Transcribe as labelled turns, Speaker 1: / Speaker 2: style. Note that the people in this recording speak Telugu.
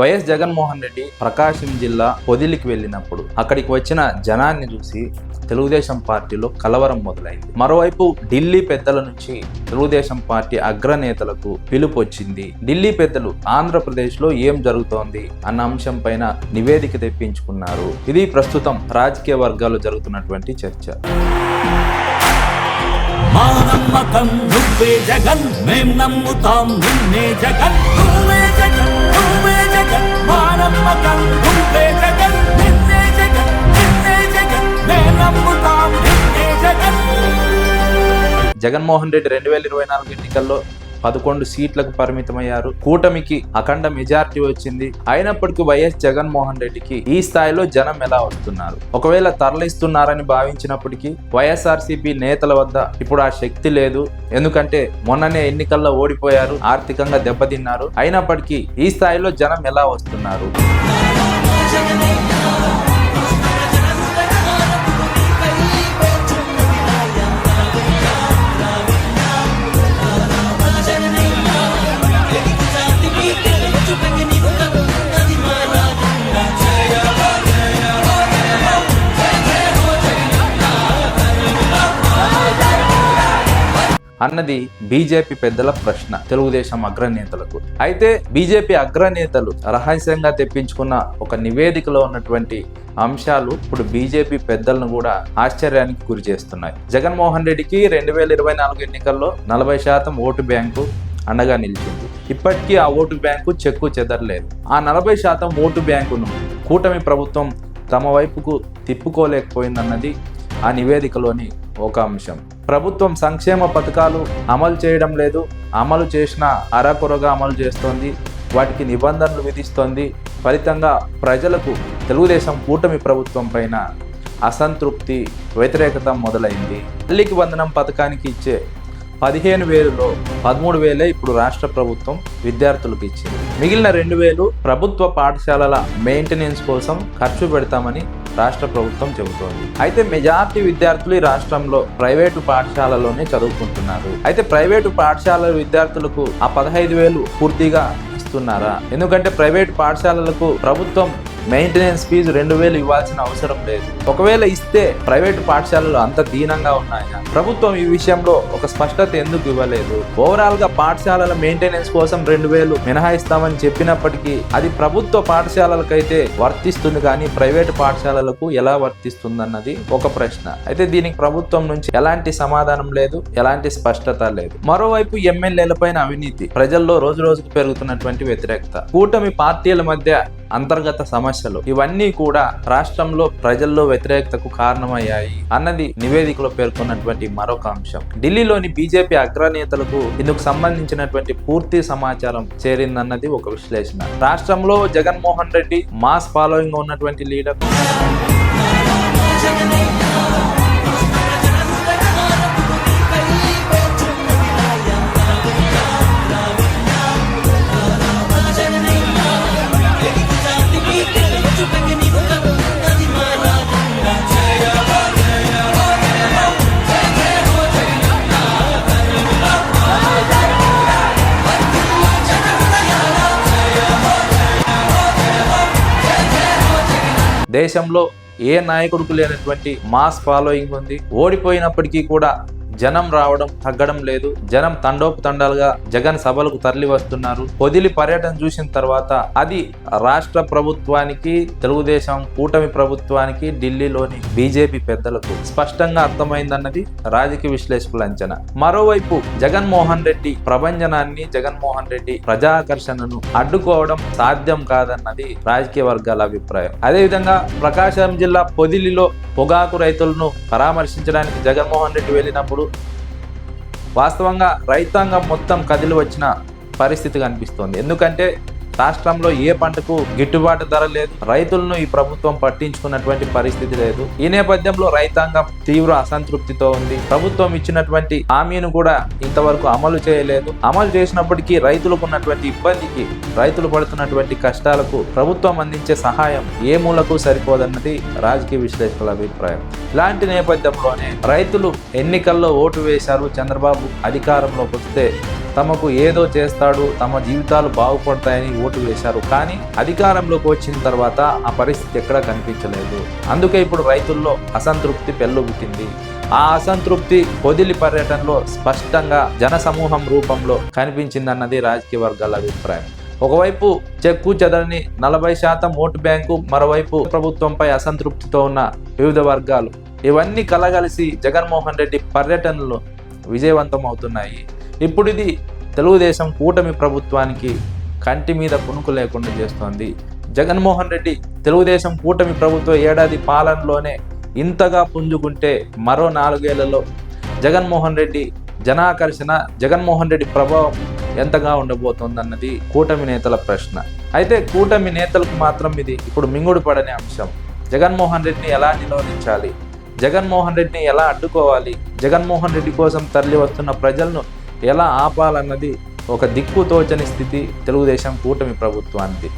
Speaker 1: వైఎస్ జగన్మోహన్ రెడ్డి ప్రకాశం జిల్లా పొదిలికి వెళ్ళినప్పుడు అక్కడికి వచ్చిన జనాన్ని చూసి తెలుగుదేశం పార్టీలో కలవరం మొదలైంది. మరోవైపు ఢిల్లీ పెద్దల నుంచి తెలుగుదేశం పార్టీ అగ్రనేతలకు పిలుపు వచ్చింది. ఢిల్లీ పెద్దలు ఆంధ్రప్రదేశ్లో ఏం జరుగుతోంది అన్న అంశం పైన నివేదిక తెప్పించుకున్నారు. ఇది ప్రస్తుతం రాజకీయ వర్గాల్లో జరుగుతున్నటువంటి చర్చ.
Speaker 2: మా నమ్మకం నువ్వే జగన్ మేం నమ్ముతాం నిన్నే జగన్ నువ్వే జగన్. జగన్ మా నమ్మకం జగన్ నిన్నే జగన్ నిన్నే జగన్ నమ్ముతాం నిన్నే జగన్
Speaker 1: జగన్మోహన్ రెడ్డి రెండు వేల ఇరవై నాలుగు ఎన్నికల్లో పదకొండు సీట్లకు పరిమితమయ్యారు. కూటమికి అఖండ మెజార్టీ వచ్చింది. అయినప్పటికీ వైఎస్ జగన్మోహన్ రెడ్డికి ఈ స్థాయిలో జనం ఎలా వస్తున్నారు? ఒకవేళ తరలిస్తున్నారని భావించినప్పటికీ వైఎస్ఆర్సీపీ నేతల వద్ద ఇప్పుడు ఆ శక్తి లేదు. ఎందుకంటే మొన్ననే ఎన్నికల్లో ఓడిపోయారు. ఆర్థికంగా దెబ్బతిన్నారు. అయినప్పటికీ ఈ స్థాయిలో జనం ఎలా వస్తున్నారు? అన్నది బీజేపీ పెద్దల ప్రశ్న తెలుగుదేశం అగ్రనేతలకు. అయితే బీజేపీ అగ్రనేతలు రహస్యంగా తెప్పించుకున్న ఒక నివేదికలో ఉన్నటువంటి అంశాలు ఇప్పుడు బీజేపీ పెద్దలను కూడా ఆశ్చర్యానికి గురి చేస్తున్నాయి. జగన్మోహన్ రెడ్డికి రెండు వేల ఇరవై నాలుగు ఎన్నికల్లో నలభై శాతం ఓటు బ్యాంకు అండగా నిలిచింది. ఇప్పటికీ ఆ ఓటు బ్యాంకు చెక్కు చెదరలేదు. ఆ నలభై శాతం ఓటు బ్యాంకును కూటమి ప్రభుత్వం తమ వైపుకు తిప్పుకోలేకపోయిందన్నది ఆ నివేదికలోని ఒక అంశం. ప్రభుత్వం సంక్షేమ పథకాలు అమలు చేయడం లేదు. అమలు చేసిన అరకొరగా అమలు చేస్తోంది. వాటికి నిబంధనలు విధిస్తోంది. ఫలితంగా ప్రజలకు తెలుగుదేశం కూటమి ప్రభుత్వం పైన అసంతృప్తి వ్యతిరేకత మొదలైంది. తల్లికి వందనం పథకానికి ఇచ్చే పదిహేను వేలులో పదమూడు వేలే ఇప్పుడు రాష్ట్ర ప్రభుత్వం విద్యార్థులకు ఇచ్చింది. మిగిలిన రెండు వేలు ప్రభుత్వ పాఠశాలల మెయింటెనెన్స్ కోసం ఖర్చు పెడతామని రాష్ట్ర ప్రభుత్వం చెబుతోంది. అయితే మెజార్టీ విద్యార్థులు ఈ రాష్ట్రంలో ప్రైవేటు పాఠశాలలోనే చదువుకుంటున్నారు. అయితే ప్రైవేటు పాఠశాల విద్యార్థులకు ఆ పదహైదు వేలు పూర్తిగా ఇస్తున్నారా? ఎందుకంటే ప్రైవేట్ పాఠశాలలకు ప్రభుత్వం మెయింటెనెన్స్ ఫీజు రెండు వేలు ఇవ్వాల్సిన అవసరం లేదు. ఒకవేళ ఇస్తే ప్రైవేటు పాఠశాలలు అంత దీనంగా ఉన్నాయా? ప్రభుత్వం ఈ విషయంలో ఒక స్పష్టత ఎందుకు ఇవ్వలేదు? ఓవరాల్గా పాఠశాలల మెయింటెనెన్స్ కోసం రెండు వేలు మినహాయిస్తామని చెప్పినప్పటికీ అది ప్రభుత్వ పాఠశాలలకైతే వర్తిస్తుంది కానీ ప్రైవేటు పాఠశాలలకు ఎలా వర్తిస్తుందన్నది ఒక ప్రశ్న. అయితే దీనికి ప్రభుత్వం నుంచి ఎలాంటి సమాధానం లేదు ఎలాంటి స్పష్టత లేదు. మరోవైపు ఎమ్మెల్యేలపైన అవినీతి ప్రజల్లో రోజు రోజుకు పెరుగుతున్నటువంటి వ్యతిరేకత. కూటమి పార్టీల మధ్య అంతర్గత సమస్యలు. ఇవన్నీ కూడా రాష్ట్రంలో ప్రజల్లో వ్యతిరేకతకు కారణమయ్యాయి అన్నది నివేదికలో పేర్కొన్నటువంటి మరొక అంశం. ఢిల్లీలోని బీజేపీ అగ్రనేతలకు ఇందుకు సంబంధించినటువంటి పూర్తి సమాచారం చేరిందన్నది ఒక విశ్లేషణ. రాష్ట్రంలో జగన్మోహన్ రెడ్డి మాస్ ఫాలోయింగ్ ఉన్నటువంటి లీడర్. దేశంలో ఏ నాయకుడికి లేనటువంటి మాస్ ఫాలోయింగ్ ఉంది? ఓడిపోయినప్పటికీ కూడా జనం రావడం తగ్గడం లేదు. జనం తండోపు తండాలుగా జగన్ సభలకు తరలి వస్తున్నారు. పొదిలి పర్యటన చూసిన తర్వాత అది రాష్ట్ర ప్రభుత్వానికి తెలుగుదేశం కూటమి ప్రభుత్వానికి ఢిల్లీలోని బీజేపీ పెద్దలకు స్పష్టంగా అర్థమైందన్నది రాజకీయ విశ్లేషకుల అంచనా. మరోవైపు జగన్మోహన్ రెడ్డి ప్రభంజనాన్ని జగన్మోహన్ రెడ్డి ప్రజాకర్షణను అడ్డుకోవడం సాధ్యం కాదన్నది రాజకీయ వర్గాల అభిప్రాయం. అదేవిధంగా ప్రకాశం జిల్లా పొదిలిలో పొగాకు రైతులను పరామర్శించడానికి జగన్మోహన్ రెడ్డి వెళ్ళినప్పుడు వాస్తవంగా రైతాంగం మొత్తం కదిలి వచ్చిన పరిస్థితి కనిపిస్తోంది. ఎందుకంటే రాష్ట్రంలో ఏ పంటకు గిట్టుబాటు ధర లేదు రైతులను ఈ ప్రభుత్వం పట్టించుకున్నటువంటి పరిస్థితి లేదు. ఈ నేపథ్యంలో రైతాంగం తీవ్ర అసంతృప్తితో ఉంది. ప్రభుత్వం ఇచ్చినటువంటి హామీని కూడా ఇంతవరకు అమలు చేయలేదు. అమలు చేసినప్పటికీ రైతులకు ఉన్నటువంటి ఇబ్బందికి రైతులు పడుతున్నటువంటి కష్టాలకు ప్రభుత్వం అందించే సహాయం ఏ మూలకు సరిపోదన్నది రాజకీయ విశ్లేషకుల అభిప్రాయం. ఇలాంటి నేపథ్యంలోనే రైతులు ఎన్నికల్లో ఓటు వేశారు చంద్రబాబు అధికారంలోకి వస్తే తమకు ఏదో చేస్తాడు తమ జీవితాలు బాగుపడతాయని ఓటు వేశారు. కానీ అధికారంలోకి వచ్చిన తర్వాత ఆ పరిస్థితి ఎక్కడా కనిపించలేదు. అందుకే ఇప్పుడు రైతుల్లో అసంతృప్తి పెళ్ళుబుకింది ఆ అసంతృప్తి పొదిలి పర్యటనలో స్పష్టంగా జనసమూహం రూపంలో కనిపించిందన్నది రాజకీయ వర్గాల అభిప్రాయం. ఒకవైపు చెక్కు చెదరని నలభై శాతం ఓటు బ్యాంకు మరోవైపు ప్రభుత్వంపై అసంతృప్తితో ఉన్న వివిధ వర్గాలు. ఇవన్నీ కలగలిసి జగన్మోహన్ రెడ్డి పర్యటనలు విజయవంతం అవుతున్నాయి ఇప్పుడు ఇది తెలుగుదేశం కూటమి ప్రభుత్వానికి కంటి మీద పుణుకు లేకుండా చేస్తోంది. జగన్మోహన్ రెడ్డి తెలుగుదేశం కూటమి ప్రభుత్వ ఏడాది పాలనలోనే ఇంతగా పుంజుకుంటే మరో నాలుగేళ్ళలో జగన్మోహన్ రెడ్డి జనాకర్షణ జగన్మోహన్ రెడ్డి ప్రభావం ఎంతగా ఉండబోతోందన్నది కూటమి నేతల ప్రశ్న. అయితే కూటమి నేతలకు మాత్రం ఇది ఇప్పుడు మింగుడు పడని అంశం. జగన్మోహన్ రెడ్డిని ఎలా నిరోధించాలి? జగన్మోహన్ రెడ్డిని ఎలా అడ్డుకోవాలి? జగన్మోహన్ రెడ్డి కోసం తరలి వస్తున్న ప్రజలను ఎలా ఆపాలన్నది ఒక దిక్కు తోచని స్థితి తెలుగుదేశం కూటమి ప్రభుత్వానికి